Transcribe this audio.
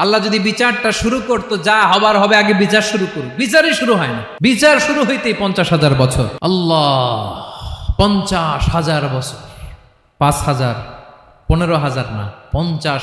আল্লাহ যদি বিচারটা শুরু করতো, যা হবার হবে আগে বিচার শুরু করুক। বিচারই শুরু হয় না। বিচার শুরু হইতেই পঞ্চাশ হাজার বছর। আল্লাহ, পঞ্চাশ হাজার বছর। পাঁচ হাজার, পনেরো হাজার না, পঞ্চাশ